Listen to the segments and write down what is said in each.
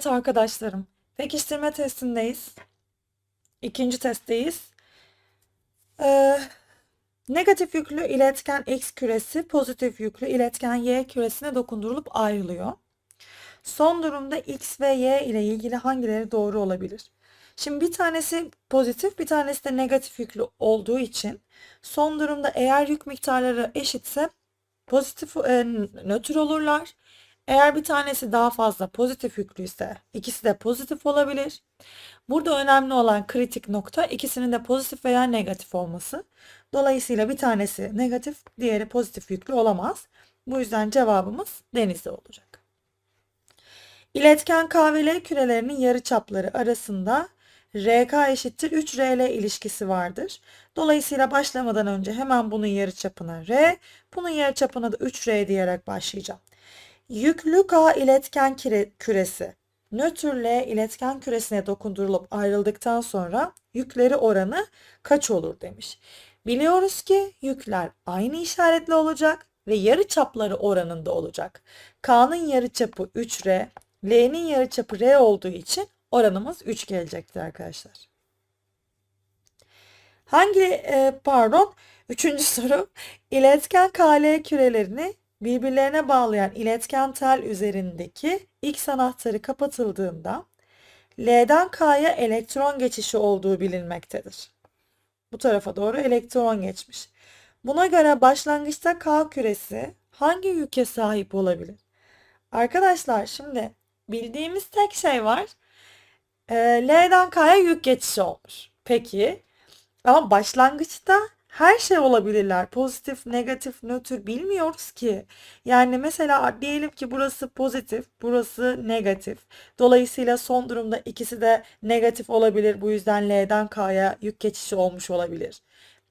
Evet arkadaşlarım, pekiştirme testindeyiz. İkinci testteyiz. Ee, negatif yüklü iletken X küresi pozitif yüklü iletken Y küresine dokundurulup ayrılıyor. Son durumda X ve Y ile ilgili hangileri doğru olabilir? Şimdi bir tanesi pozitif, bir tanesi de negatif yüklü olduğu için son durumda eğer yük miktarları eşitse pozitif e, nötr olurlar. Eğer bir tanesi daha fazla pozitif yüklüyse ikisi de pozitif olabilir. Burada önemli olan kritik nokta ikisinin de pozitif veya negatif olması. Dolayısıyla bir tanesi negatif, diğeri pozitif yüklü olamaz. Bu yüzden cevabımız denizli olacak. İletken K ve L kürelerinin yarıçapları arasında RK eşittir 3RL ilişkisi vardır. Dolayısıyla başlamadan önce hemen bunun yarıçapına R, bunun yarıçapına da 3R diyerek başlayacağım. Yüklü K iletken küre, küresi nötr L iletken küresine dokundurulup ayrıldıktan sonra yükleri oranı kaç olur demiş. Biliyoruz ki yükler aynı işaretli olacak ve yarı çapları oranında olacak. K'nın yarıçapı 3R, L'nin yarıçapı R olduğu için oranımız 3 gelecektir arkadaşlar. Hangi e, pardon üçüncü soru iletken KL kürelerini birbirlerine bağlayan iletken tel üzerindeki X anahtarı kapatıldığında L'den K'ya elektron geçişi olduğu bilinmektedir. Bu tarafa doğru elektron geçmiş. Buna göre başlangıçta K küresi hangi yüke sahip olabilir? Arkadaşlar şimdi bildiğimiz tek şey var. L'den K'ya yük geçişi olmuş. Peki ama başlangıçta her şey olabilirler. Pozitif, negatif, nötr bilmiyoruz ki. Yani mesela diyelim ki burası pozitif, burası negatif. Dolayısıyla son durumda ikisi de negatif olabilir. Bu yüzden L'den K'ya yük geçişi olmuş olabilir.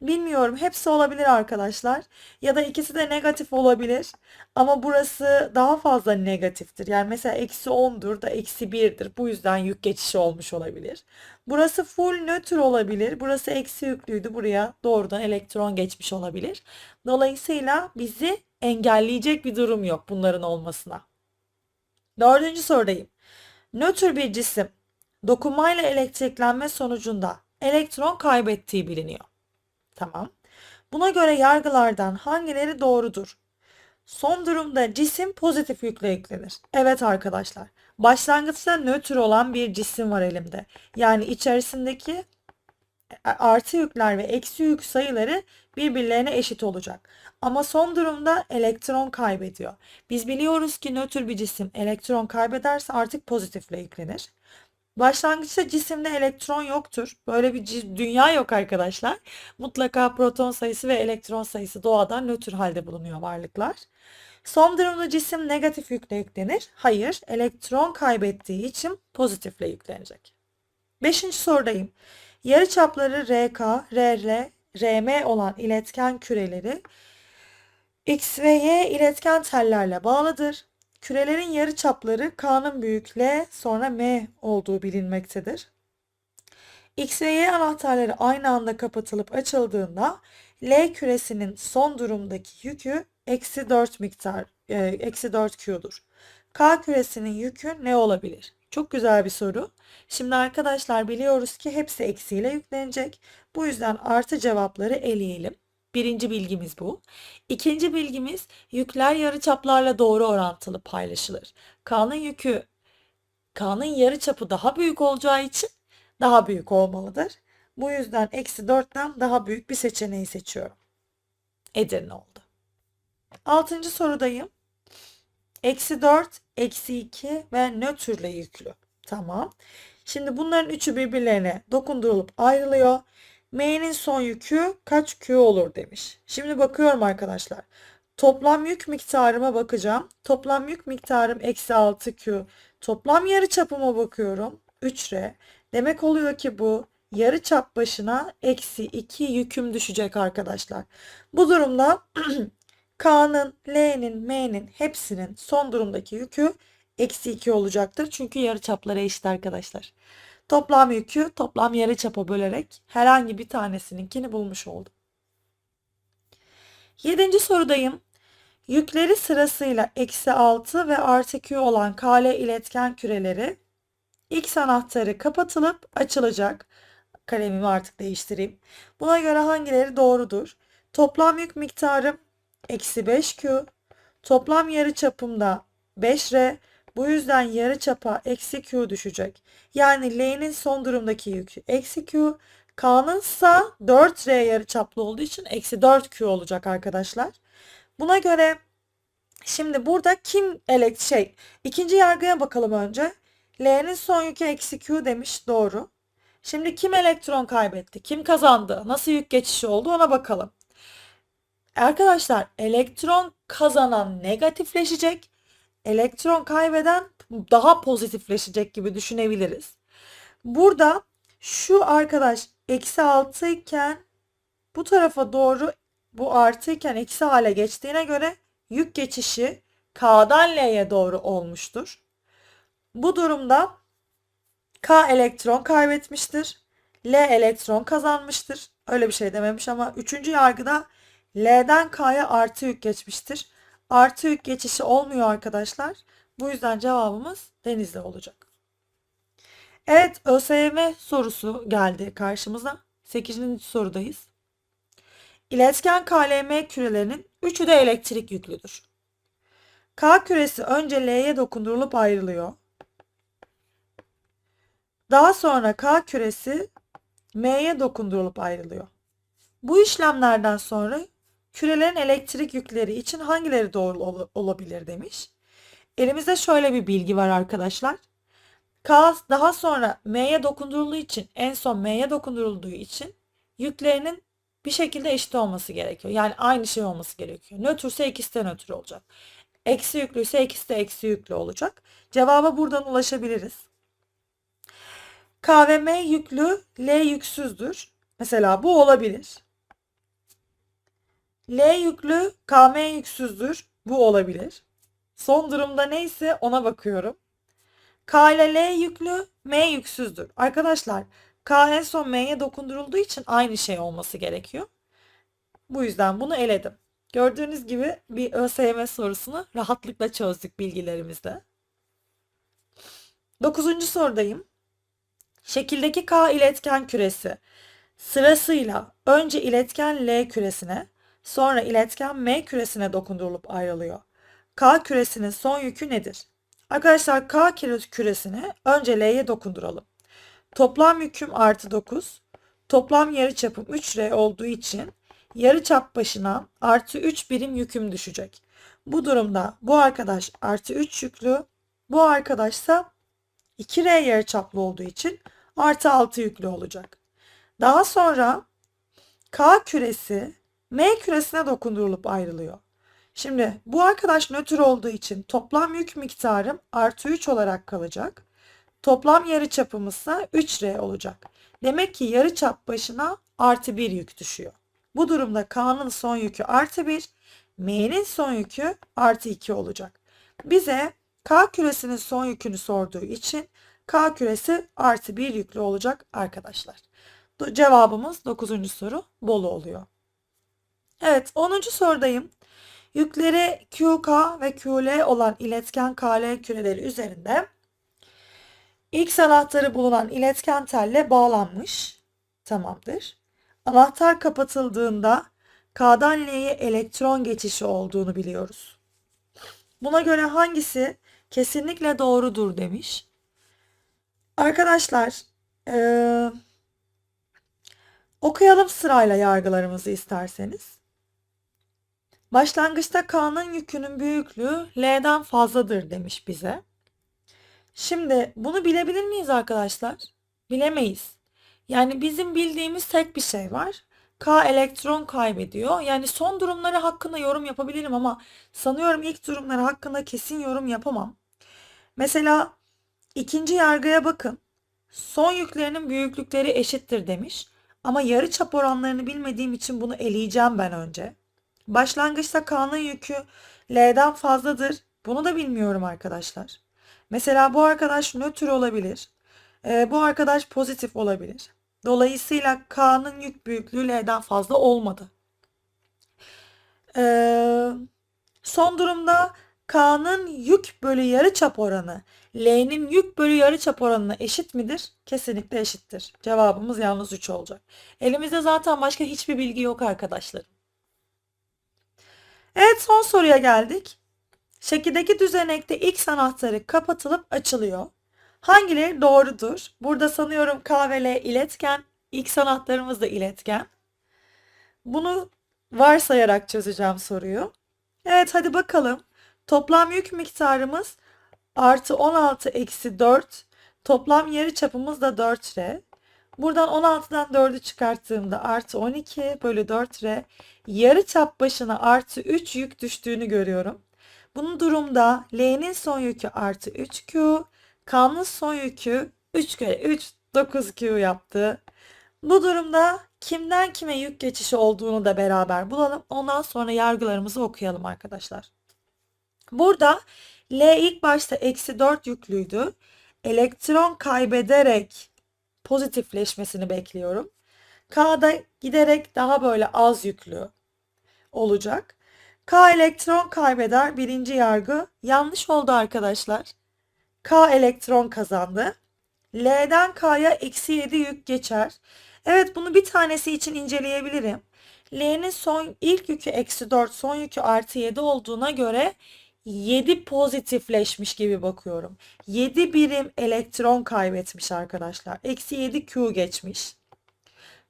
Bilmiyorum. Hepsi olabilir arkadaşlar. Ya da ikisi de negatif olabilir. Ama burası daha fazla negatiftir. Yani mesela eksi 10'dur da eksi 1'dir. Bu yüzden yük geçişi olmuş olabilir. Burası full nötr olabilir. Burası eksi yüklüydü. Buraya doğrudan elektron geçmiş olabilir. Dolayısıyla bizi engelleyecek bir durum yok bunların olmasına. Dördüncü sorudayım. Nötr bir cisim dokunmayla elektriklenme sonucunda elektron kaybettiği biliniyor. Tamam. Buna göre yargılardan hangileri doğrudur? Son durumda cisim pozitif yükle yüklenir. Evet arkadaşlar. Başlangıçta nötr olan bir cisim var elimde. Yani içerisindeki artı yükler ve eksi yük sayıları birbirlerine eşit olacak. Ama son durumda elektron kaybediyor. Biz biliyoruz ki nötr bir cisim elektron kaybederse artık pozitifle yüklenir. Başlangıçta cisimde elektron yoktur. Böyle bir dünya yok arkadaşlar. Mutlaka proton sayısı ve elektron sayısı doğadan nötr halde bulunuyor varlıklar. Son durumda cisim negatif yükle yüklenir. Hayır, elektron kaybettiği için pozitifle yüklenecek. Beşinci sorudayım. Yarıçapları RK, RR, RM olan iletken küreleri X ve Y iletken tellerle bağlıdır. Kürelerin yarı çapları K'nın büyük L sonra M olduğu bilinmektedir. X ve Y anahtarları aynı anda kapatılıp açıldığında L küresinin son durumdaki yükü eksi 4 miktar, e, eksi 4 Q'dur. K küresinin yükü ne olabilir? Çok güzel bir soru. Şimdi arkadaşlar biliyoruz ki hepsi eksiyle yüklenecek. Bu yüzden artı cevapları eleyelim. Birinci bilgimiz bu. İkinci bilgimiz yükler yarıçaplarla doğru orantılı paylaşılır. K'nın yükü K'nın yarıçapı daha büyük olacağı için daha büyük olmalıdır. Bu yüzden eksi 4'ten daha büyük bir seçeneği seçiyorum. Edirne oldu. Altıncı sorudayım. Eksi 4, eksi 2 ve nötrle yüklü. Tamam. Şimdi bunların üçü birbirlerine dokundurulup ayrılıyor. M'nin son yükü kaç Q olur demiş. Şimdi bakıyorum arkadaşlar. Toplam yük miktarıma bakacağım. Toplam yük miktarım eksi 6 Q. Toplam yarı çapıma bakıyorum. 3R. Demek oluyor ki bu yarı çap başına eksi 2 yüküm düşecek arkadaşlar. Bu durumda K'nın, L'nin, M'nin hepsinin son durumdaki yükü eksi 2 olacaktır. Çünkü yarı çapları eşit arkadaşlar. Toplam yükü toplam yarıçapa bölerek herhangi bir tanesininkini bulmuş oldum. Yedinci sorudayım. Yükleri sırasıyla eksi 6 ve artı Q olan KL iletken küreleri X anahtarı kapatılıp açılacak. Kalemimi artık değiştireyim. Buna göre hangileri doğrudur? Toplam yük miktarım eksi 5Q. Toplam yarıçapım da 5R. Bu yüzden yarıçapa eksi Q düşecek. Yani L'nin son durumdaki yükü eksi Q. K'nın ise 4R yarıçaplı olduğu için eksi 4Q olacak arkadaşlar. Buna göre şimdi burada kim elekt şey ikinci yargıya bakalım önce. L'nin son yükü eksi Q demiş doğru. Şimdi kim elektron kaybetti? Kim kazandı? Nasıl yük geçişi oldu ona bakalım. Arkadaşlar elektron kazanan negatifleşecek. Elektron kaybeden daha pozitifleşecek gibi düşünebiliriz. Burada şu arkadaş eksi 6 iken bu tarafa doğru bu artı iken eksi hale geçtiğine göre yük geçişi K'dan L'ye doğru olmuştur. Bu durumda K elektron kaybetmiştir. L elektron kazanmıştır. Öyle bir şey dememiş ama üçüncü yargıda L'den K'ya artı yük geçmiştir. Artı yük geçişi olmuyor arkadaşlar. Bu yüzden cevabımız denizde olacak. Evet ÖSYM sorusu geldi karşımıza. 8. sorudayız. İletken KLM kürelerinin üçü de elektrik yüklüdür. K küresi önce L'ye dokundurulup ayrılıyor. Daha sonra K küresi M'ye dokundurulup ayrılıyor. Bu işlemlerden sonra kürelerin elektrik yükleri için hangileri doğru ol- olabilir demiş. Elimizde şöyle bir bilgi var arkadaşlar. K daha sonra M'ye dokundurulduğu için en son M'ye dokundurulduğu için yüklerinin bir şekilde eşit olması gerekiyor. Yani aynı şey olması gerekiyor. Nötrse ikisi de nötr olacak. Eksi yüklüyse ikisi de eksi yüklü olacak. Cevaba buradan ulaşabiliriz. K ve M yüklü, L yüksüzdür. Mesela bu olabilir. L yüklü, KM yüksüzdür. Bu olabilir. Son durumda neyse ona bakıyorum. K ile L yüklü, M yüksüzdür. Arkadaşlar K en son M'ye dokundurulduğu için aynı şey olması gerekiyor. Bu yüzden bunu eledim. Gördüğünüz gibi bir ÖSYM sorusunu rahatlıkla çözdük bilgilerimizde. Dokuzuncu sorudayım. Şekildeki K iletken küresi sırasıyla önce iletken L küresine, sonra iletken M küresine dokundurulup ayrılıyor. K küresinin son yükü nedir? Arkadaşlar K küresini önce L'ye dokunduralım. Toplam yüküm artı 9. Toplam yarıçapım 3R olduğu için yarıçap başına artı 3 birim yüküm düşecek. Bu durumda bu arkadaş artı 3 yüklü, bu arkadaşsa 2R yarıçaplı olduğu için artı 6 yüklü olacak. Daha sonra K küresi M küresine dokundurulup ayrılıyor. Şimdi bu arkadaş nötr olduğu için toplam yük miktarım artı 3 olarak kalacak. Toplam yarıçapımız ise 3R olacak. Demek ki yarıçap başına artı 1 yük düşüyor. Bu durumda K'nın son yükü artı 1, M'nin son yükü artı 2 olacak. Bize K küresinin son yükünü sorduğu için K küresi artı 1 yüklü olacak arkadaşlar. Cevabımız 9. soru Bolu oluyor. Evet 10. sorudayım. Yükleri QK ve QL olan iletken KL küreleri üzerinde X anahtarı bulunan iletken telle bağlanmış. Tamamdır. Anahtar kapatıldığında K'dan L'ye elektron geçişi olduğunu biliyoruz. Buna göre hangisi kesinlikle doğrudur demiş. Arkadaşlar eee, okuyalım sırayla yargılarımızı isterseniz. Başlangıçta K'nın yükünün büyüklüğü L'den fazladır demiş bize. Şimdi bunu bilebilir miyiz arkadaşlar? Bilemeyiz. Yani bizim bildiğimiz tek bir şey var. K elektron kaybediyor. Yani son durumları hakkında yorum yapabilirim ama sanıyorum ilk durumları hakkında kesin yorum yapamam. Mesela ikinci yargıya bakın. Son yüklerinin büyüklükleri eşittir demiş. Ama yarı çap oranlarını bilmediğim için bunu eleyeceğim ben önce. Başlangıçta K'nın yükü L'den fazladır. Bunu da bilmiyorum arkadaşlar. Mesela bu arkadaş nötr olabilir. Ee, bu arkadaş pozitif olabilir. Dolayısıyla K'nın yük büyüklüğü L'den fazla olmadı. Ee, son durumda K'nın yük bölü yarıçap oranı L'nin yük bölü yarıçap oranına eşit midir? Kesinlikle eşittir. Cevabımız yalnız 3 olacak. Elimizde zaten başka hiçbir bilgi yok arkadaşlar. Evet son soruya geldik. Şekildeki düzenekte X anahtarı kapatılıp açılıyor. Hangileri doğrudur? Burada sanıyorum K ve L iletken, X anahtarımız da iletken. Bunu varsayarak çözeceğim soruyu. Evet hadi bakalım. Toplam yük miktarımız artı 16 eksi 4. Toplam yarı çapımız da 4 R. Buradan 16'dan 4'ü çıkarttığımda artı 12 bölü 4 R. Yarı çap başına artı 3 yük düştüğünü görüyorum. Bunun durumda L'nin son yükü artı 3Q. K'nın son yükü 3 kere 3 9Q yaptı. Bu durumda kimden kime yük geçişi olduğunu da beraber bulalım. Ondan sonra yargılarımızı okuyalım arkadaşlar. Burada L ilk başta eksi 4 yüklüydü. Elektron kaybederek pozitifleşmesini bekliyorum. K da giderek daha böyle az yüklü olacak. K elektron kaybeder. Birinci yargı yanlış oldu arkadaşlar. K elektron kazandı. L'den K'ya eksi 7 yük geçer. Evet bunu bir tanesi için inceleyebilirim. L'nin son ilk yükü eksi 4, son yükü artı 7 olduğuna göre 7 pozitifleşmiş gibi bakıyorum. 7 birim elektron kaybetmiş arkadaşlar. Eksi 7 Q geçmiş.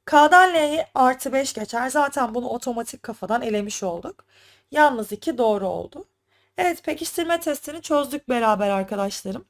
K'dan L'ye artı 5 geçer. Zaten bunu otomatik kafadan elemiş olduk. Yalnız 2 doğru oldu. Evet pekiştirme testini çözdük beraber arkadaşlarım.